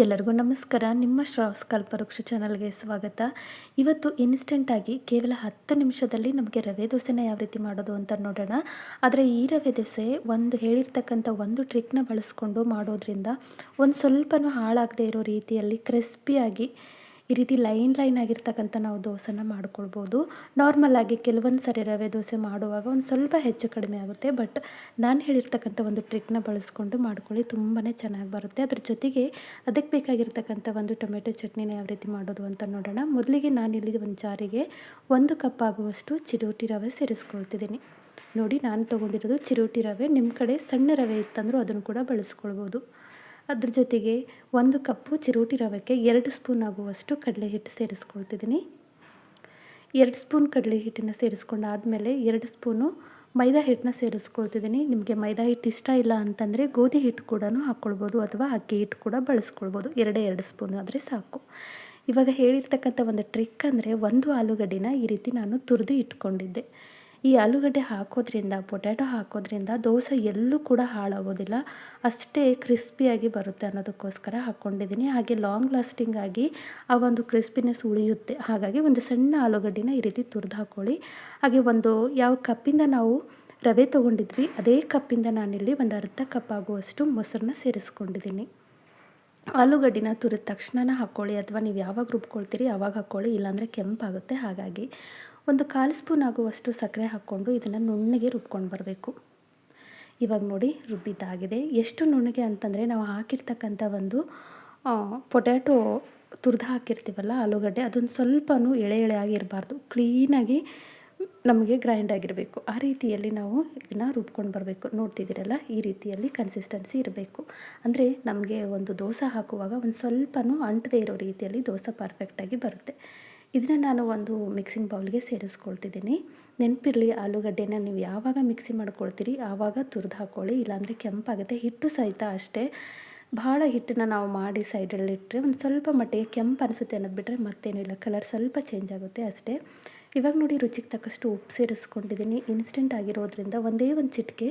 ಎಲ್ಲರಿಗೂ ನಮಸ್ಕಾರ. ನಿಮ್ಮ ಶ್ರಾವ್ಸ್ ಕಲ್ಪವೃಕ್ಷ ಚಾನಲ್ಗೆ ಸ್ವಾಗತ. ಇವತ್ತು ಇನ್ಸ್ಟೆಂಟಾಗಿ ಕೇವಲ ಹತ್ತು ನಿಮಿಷದಲ್ಲಿ ನಮಗೆ ರವೆ ದೋಸೆನ ಯಾವ ರೀತಿ ಮಾಡೋದು ಅಂತ ನೋಡೋಣ. ಆದರೆ ಈ ರವೆ ದೋಸೆ ಒಂದು ಹೇಳಿರ್ತಕ್ಕಂಥ ಒಂದು ಟ್ರಿಕ್ನ ಬಳಸ್ಕೊಂಡು ಮಾಡೋದ್ರಿಂದ ಒಂದು ಸ್ವಲ್ಪನೂ ಹಾಳಾಗದೇ ಇರೋ ರೀತಿಯಲ್ಲಿ ಕ್ರಿಸ್ಪಿಯಾಗಿ ಈ ರೀತಿ ಲೈನ್ ಲೈನ್ ಆಗಿರ್ತಕ್ಕಂಥ ನಾವು ದೋಸೆನ ಮಾಡ್ಕೊಳ್ಬೋದು. ನಾರ್ಮಲಾಗಿ ಕೆಲವೊಂದು ಸರಿ ರವೆ ದೋಸೆ ಮಾಡುವಾಗ ಒಂದು ಸ್ವಲ್ಪ ಹೆಚ್ಚು ಕಡಿಮೆ ಆಗುತ್ತೆ. ಬಟ್ ನಾನು ಹೇಳಿರ್ತಕ್ಕಂಥ ಒಂದು ಟ್ರಿಕ್ನ ಬಳಸ್ಕೊಂಡು ಮಾಡ್ಕೊಳ್ಳಿ. ತುಂಬಾ ಚೆನ್ನಾಗಿ ಬರುತ್ತೆ. ಅದ್ರ ಜೊತೆಗೆ ಅದಕ್ಕೆ ಬೇಕಾಗಿರ್ತಕ್ಕಂಥ ಒಂದು ಟೊಮೆಟೊ ಚಟ್ನಿನ ಯಾವ ರೀತಿ ಮಾಡೋದು ಅಂತ ನೋಡೋಣ. ಮೊದಲಿಗೆ ನಾನು ಇಲ್ಲಿ ಒಂದು ಜಾರಿಗೆ ಒಂದು ಕಪ್ ಆಗುವಷ್ಟು ಚಿರೋಟಿ ರವೆ ಸೇರಿಸ್ಕೊಳ್ತಿದ್ದೀನಿ. ನೋಡಿ ನಾನು ತೊಗೊಂಡಿರೋದು ಚಿರೋಟಿ ರವೆ. ನಿಮ್ಮ ಕಡೆ ಸಣ್ಣ ರವೆ ಇತ್ತಂದರೂ ಅದನ್ನು ಕೂಡ ಬಳಸ್ಕೊಳ್ಬೋದು. ಅದ್ರ ಜೊತೆಗೆ ಒಂದು ಕಪ್ಪು ಚಿರೋಟಿ ರವಕ್ಕೆ ಎರಡು ಸ್ಪೂನ್ ಆಗುವಷ್ಟು ಕಡಲೆ ಹಿಟ್ಟು ಸೇರಿಸ್ಕೊಳ್ತಿದ್ದೀನಿ. ಎರಡು ಸ್ಪೂನ್ ಕಡಲೆ ಹಿಟ್ಟನ್ನು ಸೇರಿಸ್ಕೊಂಡಾದಮೇಲೆ ಎರಡು ಸ್ಪೂನು ಮೈದಾ ಹಿಟ್ಟನ್ನ ಸೇರಿಸ್ಕೊಳ್ತಿದ್ದೀನಿ. ನಿಮಗೆ ಮೈದಾ ಹಿಟ್ಟು ಇಷ್ಟ ಇಲ್ಲ ಅಂತಂದರೆ ಗೋಧಿ ಹಿಟ್ಟು ಕೂಡ ಹಾಕ್ಕೊಳ್ಬೋದು ಅಥವಾ ಅಕ್ಕಿ ಹಿಟ್ಟು ಕೂಡ ಬಳಸ್ಕೊಳ್ಬೋದು. ಎರಡೇ ಎರಡು ಸ್ಪೂನ್ ಆದರೆ ಸಾಕು. ಇವಾಗ ಹೇಳಿರ್ತಕ್ಕಂಥ ಒಂದು ಟ್ರಿಕ್ ಅಂದರೆ ಒಂದು ಆಲೂಗಡ್ಡೆನ ಈ ರೀತಿ ನಾನು ತುರಿದು ಇಟ್ಕೊಂಡಿದ್ದೆ. ಈ ಆಲೂಗಡ್ಡೆ ಹಾಕೋದ್ರಿಂದ, ಪೊಟ್ಯಾಟೊ ಹಾಕೋದ್ರಿಂದ ದೋಸೆ ಎಲ್ಲೂ ಕೂಡ ಹಾಳಾಗೋದಿಲ್ಲ. ಅಷ್ಟೇ ಕ್ರಿಸ್ಪಿಯಾಗಿ ಬರುತ್ತೆ ಅನ್ನೋದಕ್ಕೋಸ್ಕರ ಹಾಕ್ಕೊಂಡಿದ್ದೀನಿ ಹಾಗೆ ಲಾಂಗ್ ಲಾಸ್ಟಿಂಗ್ ಆಗಿ ಆ ಒಂದು ಕ್ರಿಸ್ಪಿನೆಸ್ ಉಳಿಯುತ್ತೆ. ಹಾಗಾಗಿ ಒಂದು ಸಣ್ಣ ಆಲೂಗಡ್ಡೆನ ಈ ರೀತಿ ತುರಿದು ಹಾಕ್ಕೊಳ್ಳಿ ಹಾಗೆ ಒಂದು ಯಾವ ಕಪ್ಪಿಂದ ನಾವು ರವೆ ತೊಗೊಂಡಿದ್ವಿ, ಅದೇ ಕಪ್ಪಿಂದ ನಾನಿಲ್ಲಿ ಒಂದು ಅರ್ಧ ಕಪ್ ಆಗುವಷ್ಟು ಮೊಸರನ್ನ ಸೇರಿಸ್ಕೊಂಡಿದ್ದೀನಿ. ಆಲೂಗಡ್ಡಿನ ತುರಿದ ತಕ್ಷಣ ಹಾಕ್ಕೊಳ್ಳಿ ಅಥವಾ ನೀವು ಯಾವಾಗ ರುಬ್ಕೊಳ್ತೀರಿ ಆವಾಗ ಹಾಕ್ಕೊಳ್ಳಿ ಇಲ್ಲಾಂದರೆ ಕೆಂಪಾಗುತ್ತೆ. ಹಾಗಾಗಿ ಒಂದು ಕಾಲು ಸ್ಪೂನ್ ಆಗುವಷ್ಟು ಸಕ್ಕರೆ ಹಾಕ್ಕೊಂಡು ಇದನ್ನು ನುಣ್ಣಗೆ ರುಬ್ಕೊಂಡು ಬರಬೇಕು. ಇವಾಗ ನೋಡಿ ರುಬ್ಬಿದ್ದಾಗಿದೆ. ಎಷ್ಟು ನುಣ್ಣಗೆ ಅಂತಂದರೆ ನಾವು ಹಾಕಿರ್ತಕ್ಕಂಥ ಒಂದು ಪೊಟ್ಯಾಟೊ ತುರಿದು ಹಾಕಿರ್ತೀವಲ್ಲ ಆಲೂಗಡ್ಡೆ, ಅದೊಂದು ಸ್ವಲ್ಪನೂ ಎಳೆ ಎಳೆ ಆಗಿರಬಾರ್ದು ಕ್ಲೀನಾಗಿ ನಮಗೆ ಗ್ರೈಂಡ್ ಆಗಿರಬೇಕು. ಆ ರೀತಿಯಲ್ಲಿ ನಾವು ಇದನ್ನು ರುಬ್ಕೊಂಡು ಬರಬೇಕು. ನೋಡ್ತಿದ್ದೀರಲ್ಲ, ಈ ರೀತಿಯಲ್ಲಿ ಕನ್ಸಿಸ್ಟೆನ್ಸಿ ಇರಬೇಕು. ಅಂದರೆ ನಮಗೆ ಒಂದು ದೋಸೆ ಹಾಕುವಾಗ ಒಂದು ಸ್ವಲ್ಪನೂ ಅಂಟದೇ ಇರೋ ರೀತಿಯಲ್ಲಿ ದೋಸೆ ಪರ್ಫೆಕ್ಟಾಗಿ ಬರುತ್ತೆ. ಇದನ್ನು ನಾನು ಒಂದು ಮಿಕ್ಸಿಂಗ್ ಬೌಲ್ಗೆ ಸೇರಿಸ್ಕೊಳ್ತಿದ್ದೀನಿ. ನೆನಪಿರಲಿ ಆಲೂಗಡ್ಡೆನ ನೀವು ಯಾವಾಗ ಮಿಕ್ಸಿ ಮಾಡ್ಕೊಳ್ತೀರಿ, ಆವಾಗ ತುರಿದು ಹಾಕ್ಕೊಳ್ಳಿ ಇಲ್ಲಾಂದರೆ ಕೆಂಪಾಗುತ್ತೆ. ಹಿಟ್ಟು ಸಹಿತ ಅಷ್ಟೇ. ಭಾಳ ಹಿಟ್ಟನ್ನು ನಾವು ಮಾಡಿ ಸೈಡಲ್ಲಿಟ್ಟರೆ ಒಂದು ಸ್ವಲ್ಪ ಮಟ್ಟಿಗೆ ಕೆಂಪು ಅನಿಸುತ್ತೆ ಅನ್ನೋದು ಬಿಟ್ಟರೆ ಮತ್ತೇನೂ ಇಲ್ಲ. ಕಲರ್ ಸ್ವಲ್ಪ ಚೇಂಜ್ ಆಗುತ್ತೆ ಅಷ್ಟೇ. ಇವಾಗ ನೋಡಿ ರುಚಿಗೆ ತಕ್ಕಷ್ಟು ಉಪ್ಪು ಸೇರಿಸ್ಕೊಂಡಿದ್ದೀನಿ. ಇನ್ಸ್ಟೆಂಟ್ ಆಗಿರೋದ್ರಿಂದ ಒಂದೇ ಒಂದು ಚಿಟಿಕೆ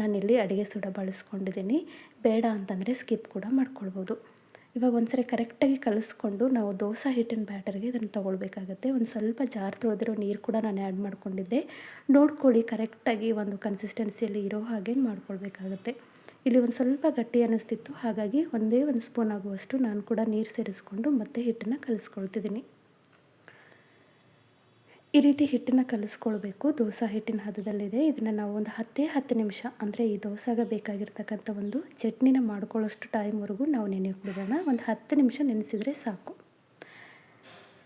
ನಾನಿಲ್ಲಿ ಅಡುಗೆ ಸೋಡಾ ಬಳಸ್ಕೊಂಡಿದ್ದೀನಿ. ಬೇಡ ಅಂತಂದರೆ ಸ್ಕಿಪ್ ಕೂಡ ಮಾಡ್ಕೊಳ್ಬೋದು. ಇವಾಗ ಒಂದ್ಸರಿ ಕರೆಕ್ಟಾಗಿ ಕಲಿಸ್ಕೊಂಡು ನಾವು ದೋಸೆ ಹಿಟ್ಟಿನ ಬ್ಯಾಟರ್ಗೆ ಇದನ್ನು ತೊಗೊಳ್ಬೇಕಾಗತ್ತೆ. ಒಂದು ಸ್ವಲ್ಪ ಜಾರ್ ತೊಳೆದಿರೋ ನೀರು ಕೂಡ ನಾನು ಆ್ಯಡ್ ಮಾಡ್ಕೊಂಡಿದ್ದೆ. ನೋಡ್ಕೊಳ್ಳಿ ಕರೆಕ್ಟಾಗಿ ಒಂದು ಕನ್ಸಿಸ್ಟೆನ್ಸಿಯಲ್ಲಿ ಇರೋ ಹಾಗೆ ಮಾಡ್ಕೊಳ್ಬೇಕಾಗತ್ತೆ. ಇಲ್ಲಿ ಒಂದು ಸ್ವಲ್ಪ ಗಟ್ಟಿ ಅನ್ನಿಸ್ತಿತ್ತು ಹಾಗಾಗಿ ಒಂದೇ ಒಂದು ಸ್ಪೂನ್ ಆಗುವಷ್ಟು ನಾನು ಕೂಡ ನೀರು ಸೇರಿಸ್ಕೊಂಡು ಮತ್ತೆ ಹಿಟ್ಟನ್ನು ಕಲಿಸ್ಕೊಳ್ತಿದ್ದೀನಿ. ಈ ರೀತಿ ಹಿಟ್ಟನ್ನು ಕಲಿಸ್ಕೊಳ್ಬೇಕು. ದೋಸೆ ಹಿಟ್ಟಿನ ಹದದಲ್ಲಿದೆ. ಇದನ್ನು ನಾವು ಒಂದು ಹತ್ತೇ ಹತ್ತು ನಿಮಿಷ, ಅಂದರೆ ಈ ದೋಸೆಗೆ ಬೇಕಾಗಿರ್ತಕ್ಕಂಥ ಒಂದು ಚಟ್ನಿನ ಮಾಡ್ಕೊಳ್ಳೋಷ್ಟು ಟೈಮ್ವರೆಗೂ ನಾವು ನೆನೆ ಬಿಡೋಣ ಒಂದು ಹತ್ತು ನಿಮಿಷ ನೆನೆಸಿದರೆ ಸಾಕು.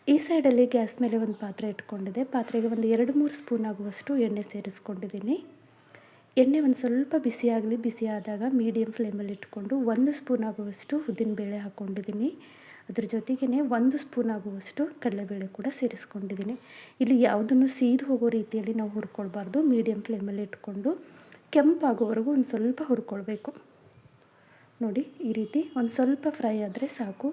ಈ ಸೈಡಲ್ಲಿ ಗ್ಯಾಸ್ ಮೇಲೆ ಒಂದು ಪಾತ್ರೆ ಇಟ್ಕೊಂಡಿದೆ ಪಾತ್ರೆಗೆ ಒಂದು ಎರಡು ಮೂರು ಸ್ಪೂನ್ ಆಗುವಷ್ಟು ಎಣ್ಣೆ ಸೇರಿಸ್ಕೊಂಡಿದ್ದೀನಿ. ಎಣ್ಣೆ ಒಂದು ಸ್ವಲ್ಪ ಬಿಸಿಯಾಗಲಿ ಬಿಸಿ ಆದಾಗ ಮೀಡಿಯಮ್ ಫ್ಲೇಮಲ್ಲಿ ಇಟ್ಕೊಂಡು ಒಂದು ಸ್ಪೂನ್ ಆಗುವಷ್ಟು ಉದ್ದಿನಬೇಳೆ ಹಾಕ್ಕೊಂಡಿದ್ದೀನಿ ಅದ್ರ ಜೊತೆಗೇ ಒಂದು ಸ್ಪೂನ್ ಆಗುವಷ್ಟು ಕಡಲೆಬೇಳೆ ಕೂಡ ಸೇರಿಸ್ಕೊಂಡಿದ್ದೀನಿ. ಇಲ್ಲಿ ಯಾವುದನ್ನು ಸೀದು ಹೋಗೋ ರೀತಿಯಲ್ಲಿ ನಾವು ಹುರ್ಕೊಳ್ಬಾರ್ದು. ಮೀಡಿಯಮ್ ಫ್ಲೇಮಲ್ಲಿ ಇಟ್ಕೊಂಡು ಕೆಂಪಾಗೋವರೆಗೂ ಒಂದು ಸ್ವಲ್ಪ ಹುರ್ಕೊಳ್ಬೇಕು. ನೋಡಿ, ಈ ರೀತಿ ಒಂದು ಸ್ವಲ್ಪ ಫ್ರೈ ಆದರೆ ಸಾಕು.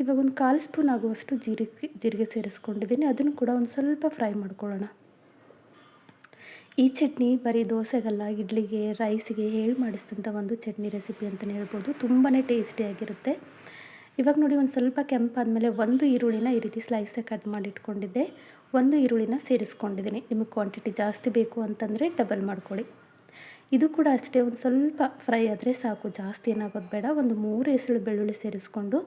ಇವಾಗ ಒಂದು ಕಾಲು ಸ್ಪೂನ್ ಆಗುವಷ್ಟು ಜೀರಿಗೆ ಜೀರಿಗೆ ಸೇರಿಸ್ಕೊಂಡಿದ್ದೀನಿ. ಅದನ್ನು ಕೂಡ ಒಂದು ಸ್ವಲ್ಪ ಫ್ರೈ ಮಾಡ್ಕೊಳ್ಳೋಣ. ಈ ಚಟ್ನಿ ಬರೀ ದೋಸೆಗಲ್ಲ, ಇಡ್ಲಿಗೆ, ರೈಸ್ಗೆ ಹೇಳಿ ಮಾಡಿಸಿದಂಥ ಒಂದು ಚಟ್ನಿ ರೆಸಿಪಿ ಅಂತಲೇ ಹೇಳ್ಬೋದು. ತುಂಬಾ ಟೇಸ್ಟಿಯಾಗಿರುತ್ತೆ ಇವಾಗ ನೋಡಿ ಒಂದು ಸ್ವಲ್ಪ ಕೆಂಪಾದಮೇಲೆ ಒಂದು ಈರುಳ್ಳಿನ ಈ ರೀತಿ ಸ್ಲೈಸಾಗಿ ಕಟ್ ಮಾಡಿ ಇಟ್ಕೊಂಡಿದ್ದೆ. ಒಂದು ಈರುಳ್ಳಿನ ಸೇರಿಸ್ಕೊಂಡಿದ್ದೀನಿ. ನಿಮಗೆ ಕ್ವಾಂಟಿಟಿ ಜಾಸ್ತಿ ಬೇಕು ಅಂತಂದರೆ ಡಬಲ್ ಮಾಡ್ಕೊಳ್ಳಿ. ಇದು ಕೂಡ ಅಷ್ಟೇ, ಒಂದು ಸ್ವಲ್ಪ ಫ್ರೈ ಆದರೆ ಸಾಕು. ಜಾಸ್ತಿ ಏನಾಗೋದು ಬೇಡ. ಒಂದು ಮೂರು ಹೆಸಳು ಬೆಳ್ಳುಳ್ಳಿ ಸೇರಿಸ್ಕೊಂಡು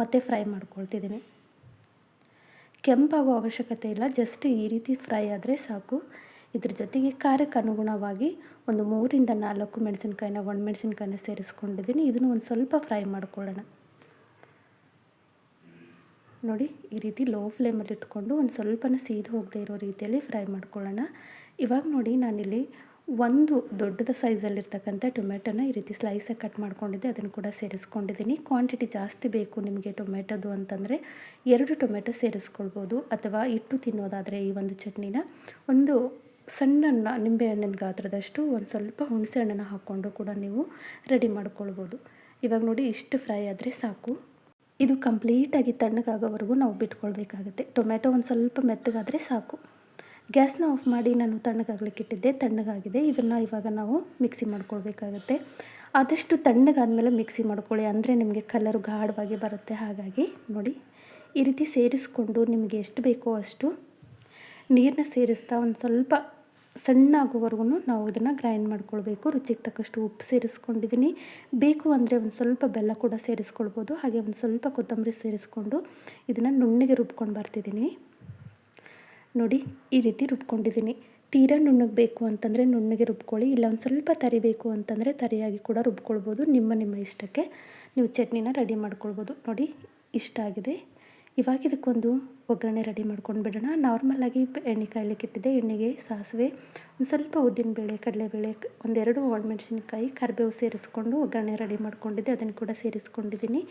ಮತ್ತೆ ಫ್ರೈ ಮಾಡ್ಕೊಳ್ತಿದ್ದೀನಿ. ಕೆಂಪಾಗೋ ಅವಶ್ಯಕತೆ ಇಲ್ಲ. ಜಸ್ಟ್ ಈ ರೀತಿ ಫ್ರೈ ಆದರೆ ಸಾಕು. ಇದ್ರ ಜೊತೆಗೆ ಖಾರಕ್ಕೆ ಅನುಗುಣವಾಗಿ ಒಂದು ಮೂರಿಂದ ನಾಲ್ಕು ಮೆಣಸಿನ್ಕಾಯಿನ ಮೆಣಸಿನ್ಕಾಯಿನ ಸೇರಿಸ್ಕೊಂಡಿದ್ದೀನಿ. ಇದನ್ನು ಒಂದು ಸ್ವಲ್ಪ ಫ್ರೈ ಮಾಡ್ಕೊಳ್ಳೋಣ. ನೋಡಿ, ಈ ರೀತಿ ಲೋ ಫ್ಲೇಮಲ್ಲಿ ಇಟ್ಕೊಂಡು ಒಂದು ಸ್ವಲ್ಪನ ಸೀದು ಹೋಗದೆ ಇರೋ ರೀತಿಯಲ್ಲಿ ಫ್ರೈ ಮಾಡ್ಕೊಳ್ಳೋಣ. ಇವಾಗ ನೋಡಿ ನಾನಿಲ್ಲಿ ಒಂದು ದೊಡ್ಡದ ಸೈಜಲ್ಲಿರ್ತಕ್ಕಂಥ ಟೊಮೆಟೊನ ಈ ರೀತಿ ಸ್ಲೈಸಾಗಿ ಕಟ್ ಮಾಡ್ಕೊಂಡಿದ್ದೆ. ಅದನ್ನು ಕೂಡ ಸೇರಿಸ್ಕೊಂಡಿದ್ದೀನಿ. ಕ್ವಾಂಟಿಟಿ ಜಾಸ್ತಿ ಬೇಕು ನಿಮಗೆ ಟೊಮೆಟೊದು ಅಂತಂದರೆ ಎರಡು ಟೊಮೆಟೊ ಸೇರಿಸ್ಕೊಳ್ಬೋದು. ಅಥವಾ ಇಟ್ಟು ತಿನ್ನೋದಾದರೆ ಈ ಒಂದು ಚಟ್ನಿನ ಒಂದು ಸಣ್ಣ ನಿಂಬೆ ಹಣ್ಣಿನ ಗಾತ್ರದಷ್ಟು ಒಂದು ಸ್ವಲ್ಪ ಹುಣಸೆ ಹಣ್ಣನ್ನು ಹಾಕ್ಕೊಂಡು ಕೂಡ ನೀವು ರೆಡಿ ಮಾಡ್ಕೊಳ್ಬೋದು. ಇವಾಗ ನೋಡಿ ಇಷ್ಟು ಫ್ರೈ ಆದರೆ ಸಾಕು. ಇದು ಕಂಪ್ಲೀಟಾಗಿ ತಣ್ಣಗಾಗೋವರೆಗೂ ನಾವು ಬಿಟ್ಕೊಳ್ಬೇಕಾಗುತ್ತೆ. ಟೊಮೆಟೊ ಒಂದು ಸ್ವಲ್ಪ ಮೆತ್ತಗಾದರೆ ಸಾಕು. ಗ್ಯಾಸ್ನ ಆಫ್ ಮಾಡಿ ನಾನು ತಣ್ಣಗಾಗ್ಲಿಕ್ಕೆ ಇಟ್ಟಿದ್ದೆ, ತಣ್ಣಗಾಗಿದೆ. ಇದನ್ನು ಇವಾಗ ನಾವು ಮಿಕ್ಸಿ ಮಾಡ್ಕೊಳ್ಬೇಕಾಗತ್ತೆ. ಆದಷ್ಟು ತಣ್ಣಗಾದಮೇಲೆ ಮಿಕ್ಸಿ ಮಾಡ್ಕೊಳ್ಳಿ. ಅಂದರೆ ನಿಮಗೆ ಕಲರು ಗಾಢವಾಗಿ ಬರುತ್ತೆ. ಹಾಗಾಗಿ ನೋಡಿ, ಈ ರೀತಿ ಸೇರಿಸ್ಕೊಂಡು ನಿಮಗೆ ಎಷ್ಟು ಬೇಕೋ ಅಷ್ಟು ನೀರನ್ನ ಸೇರಿಸ್ತಾ ಒಂದು ಸ್ವಲ್ಪ ಸಣ್ಣ ಆಗೋವರೆಗೂ ನಾವು ಇದನ್ನು ಗ್ರೈಂಡ್ ಮಾಡ್ಕೊಳ್ಬೇಕು. ರುಚಿಗೆ ತಕ್ಕಷ್ಟು ಉಪ್ಪು ಸೇರಿಸ್ಕೊಂಡಿದ್ದೀನಿ ಬೇಕು ಅಂದರೆ ಒಂದು ಸ್ವಲ್ಪ ಬೆಲ್ಲ ಕೂಡ ಸೇರಿಸ್ಕೊಳ್ಬೋದು. ಹಾಗೆ ಒಂದು ಸ್ವಲ್ಪ ಕೊತ್ತಂಬರಿ ಸೇರಿಸ್ಕೊಂಡು ಇದನ್ನು ನುಣ್ಣಗೆ ರುಬ್ಕೊಂಡು ಬರ್ತಿದ್ದೀನಿ ನೋಡಿ, ಈ ರೀತಿ ರುಬ್ಕೊಂಡಿದ್ದೀನಿ ತೀರಾ ನುಣ್ಣಗೆ ಬೇಕು ಅಂತಂದರೆ ನುಣ್ಣಗೆ ರುಬ್ಕೊಳ್ಳಿ. ಇಲ್ಲ ಒಂದು ಸ್ವಲ್ಪ ತರಿಬೇಕು ಅಂತಂದರೆ ತರಿಯಾಗಿ ಕೂಡ ರುಬ್ಕೊಳ್ಬೋದು. ನಿಮ್ಮ ನಿಮ್ಮ ಇಷ್ಟಕ್ಕೆ. ನೀವು ಚಟ್ನಿನ ರೆಡಿ ಮಾಡ್ಕೊಳ್ಬೋದು. ನೋಡಿ, ಇಷ್ಟ ಆಗಿದೆ. ಇವಾಗ ಇದಕ್ಕೊಂದು ಒಗ್ಗರಣೆ ರೆಡಿ ಮಾಡ್ಕೊಂಡು ಬಿಡೋಣ. ನಾರ್ಮಲಾಗಿ ಎಣ್ಣೆ ಕಾಯ್ಲಿಕ್ಕೆ ಇಟ್ಟಿದ್ದೆ. ಎಣ್ಣೆಗೆ ಸಾಸಿವೆ, ಒಂದು ಸ್ವಲ್ಪ ಉದ್ದಿನಬೇಳೆ ಕಡಲೆಬೇಳೆ ಒಂದೆರಡು ಒಣಮೆಣ್ಸಿನ್ಕಾಯಿ ಕರಿಬೇವು ಸೇರಿಸ್ಕೊಂಡು ಒಗ್ಗರಣೆ ರೆಡಿ ಮಾಡ್ಕೊಂಡಿದ್ದೆ. ಅದನ್ನು ಕೂಡ ಸೇರಿಸ್ಕೊಂಡಿದ್ದೀನಿ.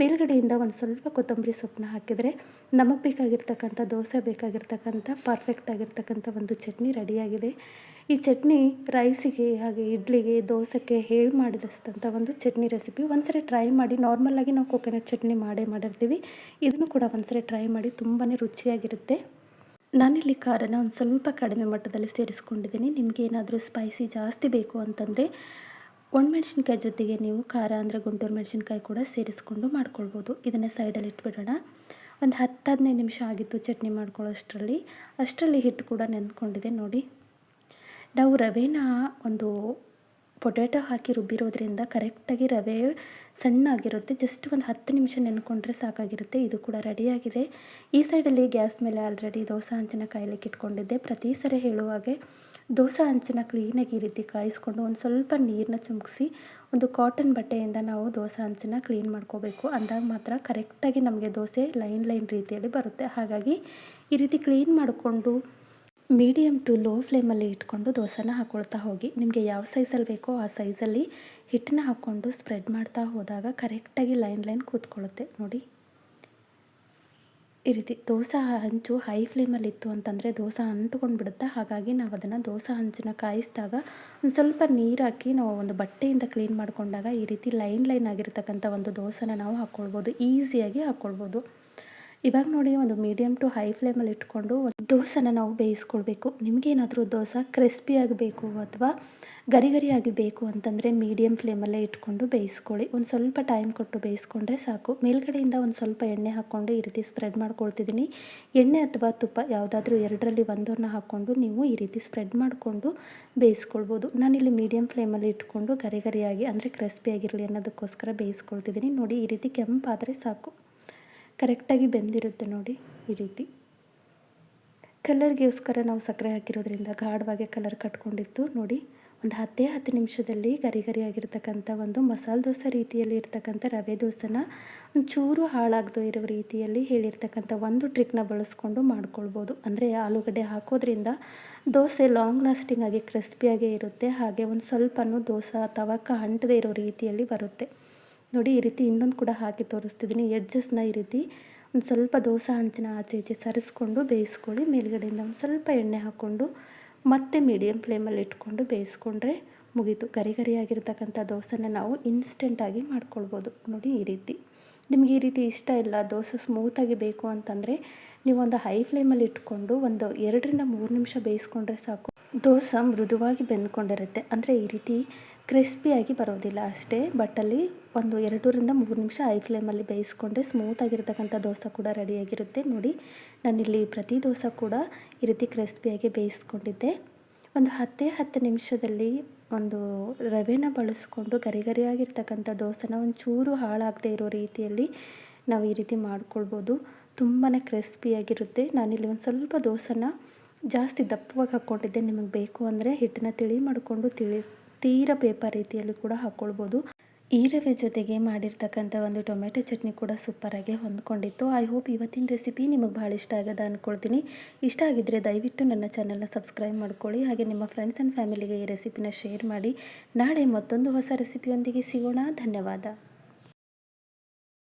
ಮೇಲ್ಗಡೆಯಿಂದ ಒಂದು ಸ್ವಲ್ಪ ಕೊತ್ತಂಬರಿ ಸೊಪ್ಪನ್ನ ಹಾಕಿದರೆ ನಮಗೆ ಬೇಕಾಗಿರ್ತಕ್ಕಂಥ ದೋಸೆ, ಬೇಕಾಗಿರ್ತಕ್ಕಂಥ ಪರ್ಫೆಕ್ಟ್ ಆಗಿರ್ತಕ್ಕಂಥ ಒಂದು ಚಟ್ನಿ ರೆಡಿಯಾಗಿದೆ ಈ ಚಟ್ನಿ ರೈಸಿಗೆ ಹಾಗೆ ಇಡ್ಲಿಗೆ ದೋಸೆಗೆ ಹೇಳಿ ಮಾಡಿದಂಥ ಒಂದು ಚಟ್ನಿ ರೆಸಿಪಿ ಒಂದ್ಸರಿ ಟ್ರೈ ಮಾಡಿ ನಾರ್ಮಲ್ಲಾಗಿ ನಾವು ಕೊಕೊನಟ್ ಚಟ್ನಿ ಮಾಡೇ ಮಾಡಿರ್ತೀವಿ. ಇದನ್ನು ಕೂಡ ಒಂದ್ಸರಿ ಟ್ರೈ ಮಾಡಿ ತುಂಬಾ ರುಚಿಯಾಗಿರುತ್ತೆ. ನಾನಿಲ್ಲಿ ಖಾರನ ಒಂದು ಸ್ವಲ್ಪ ಕಡಿಮೆ ಮಟ್ಟದಲ್ಲಿ ಸೇರಿಸ್ಕೊಂಡಿದ್ದೀನಿ. ನಿಮಗೆ ಏನಾದರೂ ಸ್ಪೈಸಿ ಜಾಸ್ತಿ ಬೇಕು ಅಂತಂದರೆ ಒಣಮೆಣ್ಸಿನ್ಕಾಯಿ ಜೊತೆಗೆ ನೀವು ಖಾರ ಅಂದರೆ ಗುಂಟೂರು ಮೆಣಸಿನ್ಕಾಯಿ ಕೂಡ ಸೇರಿಸ್ಕೊಂಡು ಮಾಡ್ಕೊಳ್ಬೋದು. ಇದನ್ನು ಸೈಡಲ್ಲಿ ಇಟ್ಬಿಡೋಣ. ಒಂದು ಹತ್ತು ಹದಿನೈದು ನಿಮಿಷ ಆಗಿತ್ತು ಚಟ್ನಿ ಮಾಡ್ಕೊಳ್ಳೋಷ್ಟರಲ್ಲಿ. ಅಷ್ಟರಲ್ಲಿ ಹಿಟ್ಟು ಕೂಡ ನೆನ್ಕೊಂಡಿದೆ ನೋಡಿ. ನಾವು ರವೆನ ಒಂದು ಪೊಟ್ಯಾಟೊ ಹಾಕಿ ರುಬ್ಬಿರೋದ್ರಿಂದ ಕರೆಕ್ಟಾಗಿ ರವೆ ಸಣ್ಣಾಗಿರುತ್ತೆ. ಜಸ್ಟ್ ಒಂದು ಹತ್ತು ನಿಮಿಷ ನೆನ್ಕೊಂಡ್ರೆ ಸಾಕಾಗಿರುತ್ತೆ. ಇದು ಕೂಡ ರೆಡಿಯಾಗಿದೆ. ಈ ಸೈಡಲ್ಲಿ ಗ್ಯಾಸ್ ಮೇಲೆ ಆಲ್ರೆಡಿ ದೋಸೆ ಹಂಚನ ಕಾಯಲಿಕ್ಕೆ ಇಟ್ಕೊಂಡಿದ್ದೆ. ಪ್ರತಿ ಸರಿ ಹೇಳುವಾಗೆ ದೋಸೆ ಹಂಚನ ಕ್ಲೀನಾಗಿ ಈ ರೀತಿ ಕಾಯಿಸ್ಕೊಂಡು ಒಂದು ಸ್ವಲ್ಪ ನೀರನ್ನ ಚುಮುಕ್ಸಿ ಒಂದು ಕಾಟನ್ ಬಟ್ಟೆಯಿಂದ ನಾವು ದೋಸೆ ಹಂಚನ ಕ್ಲೀನ್ ಮಾಡ್ಕೋಬೇಕು. ಅಂದಾಗ ಮಾತ್ರ ಕರೆಕ್ಟಾಗಿ ನಮಗೆ ದೋಸೆ ಲೈನ್ ಲೈನ್ ರೀತಿಯಲ್ಲಿ ಬರುತ್ತೆ. ಹಾಗಾಗಿ ಈ ರೀತಿ ಕ್ಲೀನ್ ಮಾಡಿಕೊಂಡು ಮೀಡಿಯಮ್ ಟು ಲೋ ಫ್ಲೇಮಲ್ಲಿ ಇಟ್ಕೊಂಡು ದೋಸೆನ ಹಾಕ್ಕೊಳ್ತಾ ಹೋಗಿ. ನಿಮಗೆ ಯಾವ ಸೈಜಲ್ಲಿ ಬೇಕೋ ಆ ಸೈಜಲ್ಲಿ ಹಿಟ್ಟನ್ನ ಹಾಕ್ಕೊಂಡು ಸ್ಪ್ರೆಡ್ ಮಾಡ್ತಾ ಹೋದಾಗ ಕರೆಕ್ಟಾಗಿ ಲೈನ್ ಲೈನ್ ಕೂತ್ಕೊಳ್ಳುತ್ತೆ. ನೋಡಿ. ಈ ರೀತಿ ದೋಸೆ ಹಂಚು ಹೈ ಫ್ಲೇಮಲ್ಲಿ ಇತ್ತು ಅಂತಂದರೆ ದೋಸೆ ಅಂಟ್ಕೊಂಡು ಬಿಡುತ್ತೆ ಹಾಗಾಗಿ ನಾವು ಅದನ್ನು ದೋಸೆ ಹಂಚನ್ನ ಕಾಯಿಸಿದಾಗ ಒಂದು ಸ್ವಲ್ಪ ನೀರು ಹಾಕಿ ನಾವು ಒಂದು ಬಟ್ಟೆಯಿಂದ ಕ್ಲೀನ್ ಮಾಡಿಕೊಂಡಾಗ ಈ ರೀತಿ ಲೈನ್ ಲೈನ್ ಆಗಿರ್ತಕ್ಕಂಥ ಒಂದು ದೋಸೆನ ನಾವು ಹಾಕ್ಕೊಳ್ಬೋದು ಈಸಿಯಾಗಿ ಹಾಕ್ಕೊಳ್ಬೋದು ಇವಾಗ ನೋಡಿ ಒಂದು ಮೀಡಿಯಮ್ ಟು ಹೈ ಫ್ಲೇಮಲ್ಲಿ ಇಟ್ಕೊಂಡು ಒಂದು ದೋಸೆನ ನಾವು ಬೇಯಿಸ್ಕೊಳ್ಬೇಕು. ನಿಮಗೇನಾದರೂ ದೋಸೆ ಕ್ರಿಸ್ಪಿ ಆಗಬೇಕು ಅಥವಾ ಗರಿ ಗರಿಯಾಗಿ ಬೇಕು ಅಂತಂದರೆ ಮೀಡಿಯಮ್ ಫ್ಲೇಮಲ್ಲೇ ಇಟ್ಕೊಂಡು ಬೇಯಿಸ್ಕೊಳ್ಳಿ. ಒಂದು ಸ್ವಲ್ಪ ಟೈಮ್ ಕೊಟ್ಟು ಬೇಯಿಸ್ಕೊಂಡ್ರೆ ಸಾಕು. ಮೇಲ್ಗಡೆಯಿಂದ ಒಂದು ಸ್ವಲ್ಪ ಎಣ್ಣೆ ಹಾಕ್ಕೊಂಡು ಈ ರೀತಿ ಸ್ಪ್ರೆಡ್ ಮಾಡ್ಕೊಳ್ತಿದ್ದೀನಿ. ಎಣ್ಣೆ ಅಥವಾ ತುಪ್ಪ ಯಾವುದಾದ್ರೂ ಎರಡರಲ್ಲಿ ಒಂದೋರನ್ನ ಹಾಕ್ಕೊಂಡು ನೀವು ಈ ರೀತಿ ಸ್ಪ್ರೆಡ್ ಮಾಡಿಕೊಂಡು ಬೇಯಿಸ್ಕೊಳ್ಬೋದು. ನಾನಿಲ್ಲಿ ಮೀಡಿಯಮ್ ಫ್ಲೇಮಲ್ಲಿ ಇಟ್ಕೊಂಡು ಗರಿ ಗರಿಯಾಗಿ ಅಂದರೆ ಕ್ರಿಸ್ಪಿಯಾಗಿರಲಿ ಅನ್ನೋದಕ್ಕೋಸ್ಕರ ಬೇಯಿಸ್ಕೊಳ್ತಿದ್ದೀನಿ. ನೋಡಿ ಈ ರೀತಿ ಕೆಂಪಾದರೆ ಸಾಕು. ಕರೆಕ್ಟಾಗಿ ಬೆಂದಿರುತ್ತೆ ನೋಡಿ ಈ ರೀತಿ. ಕಲರ್ಗೋಸ್ಕರ ನಾವು ಸಕ್ಕರೆ ಹಾಕಿರೋದ್ರಿಂದ ಗಾಢವಾಗಿ ಕಲರ್ ಕಟ್ಕೊಂಡಿತ್ತು ನೋಡಿ, ಒಂದು ಹತ್ತೇ ಹತ್ತು ನಿಮಿಷದಲ್ಲಿ ಗರಿ ಗರಿ ಆಗಿರ್ತಕ್ಕಂಥ ಒಂದು ಮಸಾಲೆ ದೋಸೆ ರೀತಿಯಲ್ಲಿ ಇರ್ತಕ್ಕಂಥ ರವೆ ದೋಸೆನ ಒಂಚೂರು ಹಾಳಾಗದೇ ಇರೋ ರೀತಿಯಲ್ಲಿ ಹೇಳಿರ್ತಕ್ಕಂಥ ಒಂದು ಟ್ರಿಕ್ನ ಬಳಸ್ಕೊಂಡು ಮಾಡ್ಕೊಳ್ಬೋದು. ಅಂದರೆ ಆಲೂಗಡ್ಡೆ ಹಾಕೋದ್ರಿಂದ ದೋಸೆ ಲಾಂಗ್ ಲಾಸ್ಟಿಂಗ್ ಆಗಿ ಕ್ರಿಸ್ಪಿಯಾಗೇ ಇರುತ್ತೆ, ಹಾಗೆ ಒಂದು ಸ್ವಲ್ಪನೂ ದೋಸೆ ಅಥವಾ ಅಂಟದೇ ಇರೋ ರೀತಿಯಲ್ಲಿ ಬರುತ್ತೆ. ನೋಡಿ ಈ ರೀತಿ ಇನ್ನೊಂದು ಕೂಡ ಹಾಕಿ ತೋರಿಸ್ತಿದ್ದೀನಿ. ಎಡ್ಜಸ್ನ ಈ ರೀತಿ ಒಂದು ಸ್ವಲ್ಪ ದೋಸೆ ಹಂಚಿನ ಆಚೆ ಈಚೆ ಸರಿಸ್ಕೊಂಡು ಬೇಯಿಸ್ಕೊಳ್ಳಿ. ಮೇಲ್ಗಡೆಯಿಂದ ಒಂದು ಸ್ವಲ್ಪ ಎಣ್ಣೆ ಹಾಕ್ಕೊಂಡು ಮತ್ತೆ ಮೀಡಿಯಮ್ ಫ್ಲೇಮಲ್ಲಿ ಇಟ್ಕೊಂಡು ಬೇಯಿಸ್ಕೊಂಡ್ರೆ ಮುಗೀತು. ಗರಿ ಗರಿಯಾಗಿರ್ತಕ್ಕಂಥ ದೋಸೆನ ನಾವು ಇನ್ಸ್ಟೆಂಟಾಗಿ ಮಾಡ್ಕೊಳ್ಬೋದು. ನೋಡಿ ಈ ರೀತಿ. ನಿಮಗೆ ಈ ರೀತಿ ಇಷ್ಟ ಇಲ್ಲ, ದೋಸೆ ಸ್ಮೂತಾಗಿ ಬೇಕು ಅಂತಂದರೆ ನೀವೊಂದು ಹೈ ಫ್ಲೇಮಲ್ಲಿ ಇಟ್ಕೊಂಡು ಒಂದು ಎರಡರಿಂದ ಮೂರು ನಿಮಿಷ ಬೇಯಿಸ್ಕೊಂಡ್ರೆ ಸಾಕು. ದೋಸೆ ಮೃದುವಾಗಿ ಬೆಂದ್ಕೊಂಡಿರುತ್ತೆ. ಅಂದರೆ ಈ ರೀತಿ ಕ್ರಿಸ್ಪಿಯಾಗಿ ಬರೋದಿಲ್ಲ ಅಷ್ಟೇ. ಬಟ್ಟಲ್ಲಿ ಒಂದು ಎರಡರಿಂದ ಮೂರು ನಿಮಿಷ ಐ ಫ್ಲೇಮಲ್ಲಿ ಬೇಯಿಸ್ಕೊಂಡ್ರೆ ಸ್ಮೂತಾಗಿರ್ತಕ್ಕಂಥ ದೋಸೆ ಕೂಡ ರೆಡಿಯಾಗಿರುತ್ತೆ ನೋಡಿ, ನಾನಿಲ್ಲಿ ಪ್ರತಿ ದೋಸೆ ಕೂಡ ಈ ರೀತಿ ಕ್ರಿಸ್ಪಿಯಾಗಿ ಬೇಯಿಸ್ಕೊಂಡಿದ್ದೆ. ಒಂದು ಹತ್ತೇ ಹತ್ತು ನಿಮಿಷದಲ್ಲಿ ಒಂದು ರವೆನ ಬಳಸ್ಕೊಂಡು ಗರಿ ಗರಿಯಾಗಿರ್ತಕ್ಕಂಥ ದೋಸೆನ ಒಂದು ಚೂರು ಹಾಳಾಗದೇ ಇರೋ ರೀತಿಯಲ್ಲಿ ನಾವು ಈ ರೀತಿ ಮಾಡ್ಕೊಳ್ಬೋದು. ತುಂಬಾ ಕ್ರಿಸ್ಪಿಯಾಗಿರುತ್ತೆ ನಾನಿಲ್ಲಿ ಒಂದು ಸ್ವಲ್ಪ ದೋಸೆನ ಜಾಸ್ತಿ ದಪ್ಪವಾಗಿ ಹಾಕ್ಕೊಂಡಿದ್ದೆ. ನಿಮಗೆ ಬೇಕು ಅಂದರೆ ಹಿಟ್ಟನ್ನ ತಿಳಿ ಮಾಡಿಕೊಂಡು ತಿಳಿ, ತೀರ ಪೇಪರ್ ರೀತಿಯಲ್ಲಿ ಕೂಡ ಹಾಕ್ಕೊಳ್ಬೋದು ಈ ಜೊತೆಗೆ ಮಾಡಿರ್ತಕ್ಕಂಥ ಒಂದು ಟೊಮೆಟೊ ಚಟ್ನಿ ಕೂಡ ಸೂಪರಾಗಿ ಹೊಂದ್ಕೊಂಡಿತ್ತು. ಐ ಹೋಪ್ ಇವತ್ತಿನ ರೆಸಿಪಿ ನಿಮಗೆ ಭಾಳ ಇಷ್ಟ ಆಗದ ಅಂದ್ಕೊಳ್ತೀನಿ ಇಷ್ಟ ಆಗಿದ್ದರೆ ದಯವಿಟ್ಟು ನನ್ನ ಚಾನಲ್ನ ಸಬ್ಸ್ಕ್ರೈಬ್ ಮಾಡ್ಕೊಳ್ಳಿ. ಹಾಗೆ ನಿಮ್ಮ ಫ್ರೆಂಡ್ಸ್ ಆ್ಯಂಡ್ ಫ್ಯಾಮಿಲಿಗೆ ಈ ರೆಸಿಪಿನ ಶೇರ್ ಮಾಡಿ. ನಾಳೆ ಮತ್ತೊಂದು ಹೊಸ ರೆಸಿಪಿಯೊಂದಿಗೆ ಸಿಗೋಣ. ಧನ್ಯವಾದ.